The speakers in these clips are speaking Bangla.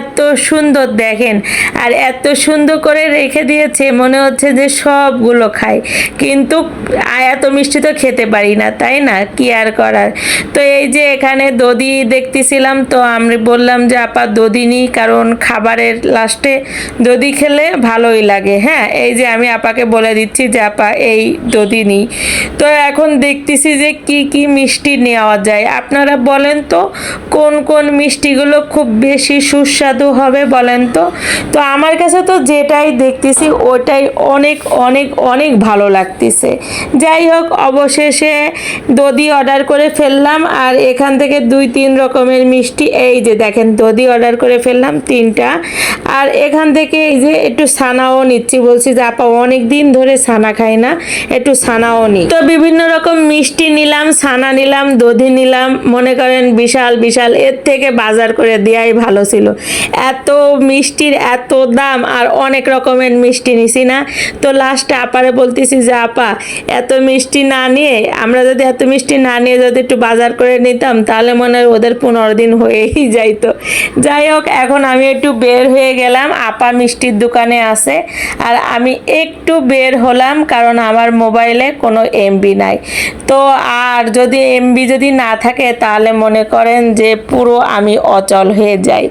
এত সুন্দর দেখেন, আর এত সুন্দর করে রেখে দিয়েছে, মনে হচ্ছে যে সবগুলো খাই কিন্তু এত মিষ্টি তো খেতে পারি না, তাই না? কি আর করার? তো এই যে এখানে দদি দেখতেছিলাম, তো আমি বললাম যে, আপা দদি নিই, কারণ খাবারের লাস্টে দদি খেলে ভালোই লাগে। হ্যাঁ এই যে আমি আপাকে বলে দিচ্ছি যে, আপা, এই দদি নিই। তো এখন দেখতেছি যে, কি কি মিষ্টি নেওয়া যায়। আপনারা বলেন তো, কোন কোন মিষ্টিগুলো খুব বেশি সুস্বাদু হবে বলেন তো? তো আমার কাছে তো যেটাই দেখতেছি, ওটাই অনেক অনেক অনেক ভালো লাগতেছে। যাই হোক, অবশেষে দধি অর্ডার করে ফেললাম, আর এখান থেকে দুই, তিন রকমের মিষ্টি, এই যে দেখেন, দধি অর্ডার করে ফেললাম তিনটা। আর এখান থেকে এই যে একটু ছানাও নিচ্ছি, বলছি যে আপা অনেক দিন ধরে ছানা খাই না, একটু ছানাও নিই। তো বিভিন্ন রকম মিষ্টি নিলাম, ছানা নিলাম, দধি নিলাম, মনে করেন বিশাল বিশাল, এর থেকে বাজার করে দেওয়াই ভালো ছিল। এত মিষ্টির এত দাম আর অনেক রকমের মিষ্টি নিছি না। তো লাস্টে আপারে বলতেছি যে, আপা, এত মিষ্টি না নিয়ে, আমরা যদি এত মিষ্টি না নিয়ে যদি একটু বাজার করে নিতাম, তাহলে মনে হয় ওদের পনেরো দিন হয়েই যাইতো। যাই হোক, এখন আমি একটু বের হয়ে গেলাম। আপা মিষ্টির দোকানে আছে আর আমি একটু বের হলাম কারণ আমার মোবাইলে কোনো এমবি নাই। তো আর যদি এমবি যদি না থাকে, তাহলে মনে করেন যে পুরো আমি অচল হয়ে যাই।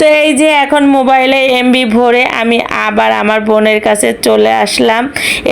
তো এই যে এখন মোবাইলে এমবি ভরে আমি আবার আমার বোনের কাছে চলে আসলাম।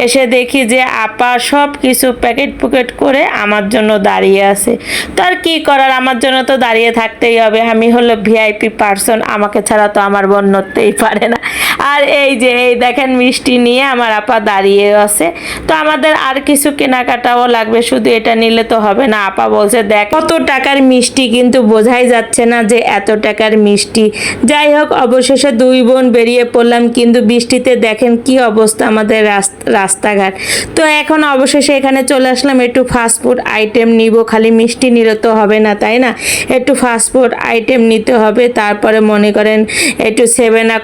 এসে দেখি যে আপা সব কিছু প্যাকেট পুকেট করে আমার জন্য দাঁড়িয়ে আছে। তো আর কী করার? আমার জন্য তো দাঁড়িয়ে থাকতেই হবে। আমি হলো ভিআইপি পার্সন আমাকে ছাড়া তো আমার বোন নড়তেই পারে না। আর এই যে, এই দেখেন মিষ্টি নিয়ে আমার আপা দাঁড়িয়ে আছে। তো আমাদের আর কিছু কেনাকাটাও লাগবে, শুধু এটা নিলে তো হবে না। আপা বলছে, দেখ, কত টাকার মিষ্টি কিন্তু বোঝাই যাচ্ছে না যে এত টাকার মিষ্টি। যাই হোক, অবশেষে দুই বোন বেরিয়ে পড়লাম, কিন্তু বৃষ্টিতে দেখেন কি অবস্থা আমাদের রাস- রাস্তাঘাট। তো এখন অবশেষে এখানে চলে আসলাম, একটু ফাস্টফুড আইটেম নিব। খালি মিষ্টি নিলে তো হবে না, তাই না? একটু ফাস্টফুড আইটেম নিতে হবে, তারপরে মনে করেন একটু সেভেন আপ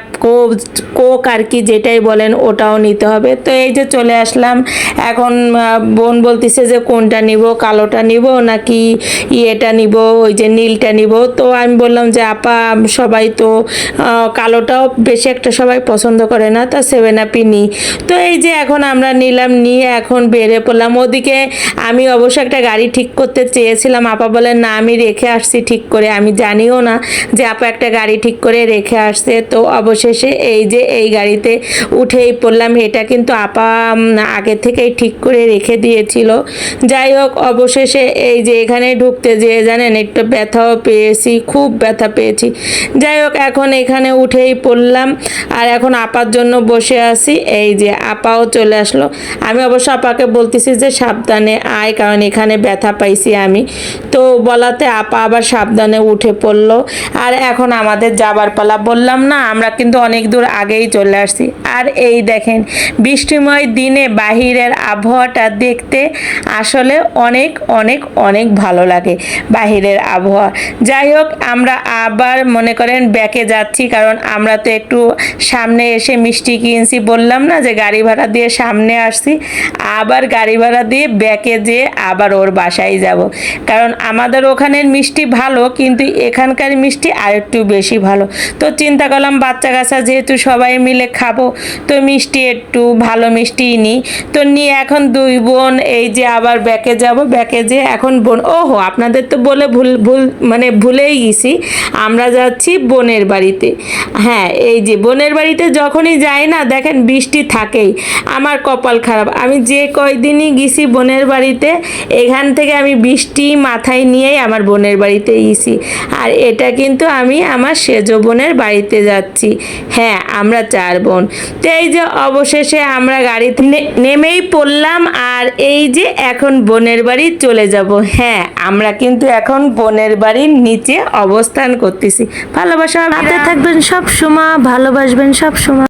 কোক আর কি যেটাই বলেন ওটাও নিতে হবে। তো এই যে চলে আসলাম, এখন বোন বলতেছে যে কোনটা নিব, কালোটা নিব নাকি ইয়েটা নিব, ওই যে নীলটা নিব। তো আমি বললাম যে, আপা, সবাই তো কালোটাও বেশি একটা সবাই পছন্দ করে না, তা সেভেন আপই নিই তো এই যে এখন আমরা নিলাম, নিয়ে এখন বেরিয়ে পড়লাম। ওদিকে আমি অবশ্য একটা গাড়ি ঠিক করতে চেয়েছিলাম। আপা বলেন, না, আমি রেখে আসছি ঠিক করে। আমি জানিও না যে, আপা একটা গাড়ি ঠিক করে রেখে আসছে। তো অবশেষে এই যে এই গাড়িতে উঠেই পড়লাম। এটা কিন্তু আপা আগে থেকেই ঠিক করে রেখে দিয়েছিল। যাই হোক, অবশেষে এই যে এখানে ঢুকতে যেয়ে জানেন, একটু ব্যথাও পেয়েছি, খুব ব্যথা পেয়েছি। যাই হোক, এখন এখানে উঠেই পড়লাম। আর এখন আপার জন্য বসে আছি। এই যে আপাও চলে আসলো। আমি অবশ্য আপাকে বলতেছি যে সাবধানে আয়, কারণ এখানে ব্যথা পাইছি আমি। তো বলাতে আপা আবার সাবধানে উঠে পড়ল। আর এখন আমাদের যাবার পালা বললাম না, আমরা কিন্তু অনেক দূর আগেই চলে আসছি। আর এই দেখেন, বৃষ্টিময় দিনে বাহিরের আবহাওয়াটা দেখতে আসলে অনেক অনেক অনেক ভালো লাগে বাহিরের আবহাওয়া। যাই হোক, আমরা আবার মনে করেন ব্যাকে যাচ্ছি, কারণ আমরা তো একটু সামনে এসে মিষ্টি কিনছি বললাম না যে গাড়ি ভাড়া দিয়ে সামনে আসছি। আবার গাড়ি ভাড়া দিয়ে ব্যাকে যেয়ে আবার ওর বাসায় যাব। কারণ আমাদের ওখানের মিষ্টি ভালো, কিন্তু এখানকার মিষ্টি আরেকটু বেশি ভালো। তো চিন্তা করলাম বাচ্চা কাচ্চা যেহেতু সবাই মিলে খাব, তো মিষ্টি একটু, ভালো মিষ্টিই নিই তো নিয়ে এখন দুই বোন, এই যে আবার ব্যাকে যাব, ব্যাকে যে এখন বোন, ওহো, আপনাদের তো বলে ভুল ভুল মানে ভুলেই গেছি। আমরা যাচ্ছি বোনের বাড়িতে। হ্যাঁ এই যে বোনের বাড়িতে যখনই যাই না, দেখেন বৃষ্টি থাকেই। আমার কপাল খারাপ। আমি যে কয়দিনই গেছি বোনের বাড়িতে, এখান থেকে আমি বৃষ্টি মাথায় নিয়েই আমার বোনের বাড়িতে গেছি। আর এটা কিন্তু আমি আমার সেজ বোনের বাড়িতে যাচ্ছি। হ্যাঁ আমরা চার বোন। তো এই যে অবশেষে আমরা গাড়িতে নেমেই পড়লাম আর এই যে এখন বোনের বাড়ি চলে যাব। হ্যাঁ আমরা কিন্তু এখন বোনের বাড়ির নিচে অবস্থান করতেছি। ভালোবাসা থাকবেন সব সময়, ভালোবাসবেন সব সময়।